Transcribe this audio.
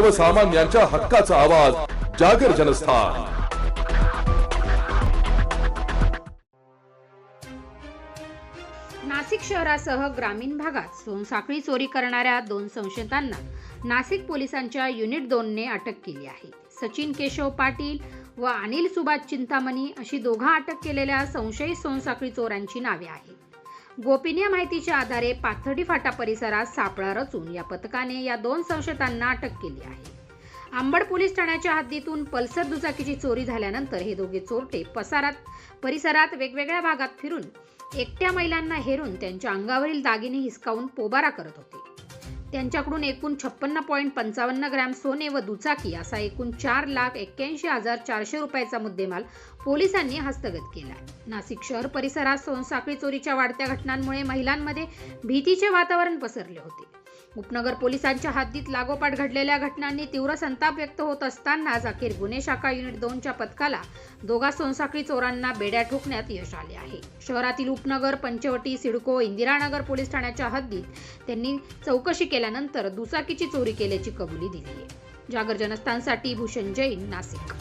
सर्वसामान्यांच्या हक्काचा आवाज जागर जनस्थान. नाशिक शहरासह ग्रामीण भागात सोनसाखळी चोरी करणाऱ्या दोन संशयितांना नाशिक पोलिसांच्या युनिट दोनने अटक केली आहे. सचिन केशव पाटील व अनिल सुभाष चिंतामणी अशी दोघा अटक केलेल्या संशयित सोनसाखळी चोरांची नावे आहेत. गोपनीय माहितीच्या आधारे पाथर्डी फाटा परिसरात सापळा रचून या पथकाने या दोन संशयितांना अटक केली आहे. आंबड पोलीस ठाण्याच्या हद्दीतून पल्सर दुचाकीची चोरी झाल्यानंतर हे दोघे चोरटे पसारात परिसरात वेगवेगळ्या भागात फिरून एकट्या महिलांना हेरून त्यांच्या अंगावरील दागिने हिसकावून पोबारा करत होते. त्यांच्याकडून एकूण छप्पन्न पॉईंट पंचावन्न ग्रॅम सोने व दुचाकी असा एकूण चार लाख एक्क्याऐंशी हजार चारशे रुपयाचा मुद्देमाल पोलिसांनी हस्तगत केला नाशिक शहर परिसरात सोनसाखळी चोरीच्या वाढत्या घटनांमुळे महिलांमध्ये भीतीचे वातावरण पसरले होते. उपनगर पोलिसांच्या हद्दीत लागोपाठ घडलेल्या घटनांनी तीव्र संताप व्यक्त होत असतानाच अखेर गुन्हे शाखा युनिट दोनच्या पथकाला दोघा सोनसाखळी चोरांना बेड्या ठोकण्यात यश आले आहे. शहरातील उपनगर पंचवटी सिडको इंदिरानगर पोलीस ठाण्याच्या हद्दीत त्यांनी चौकशी केल्यानंतर दुचाकीची चोरी केल्याची कबुली दिली आहे. जागर जनस्थानसाठी भूषण जैन नाशिक.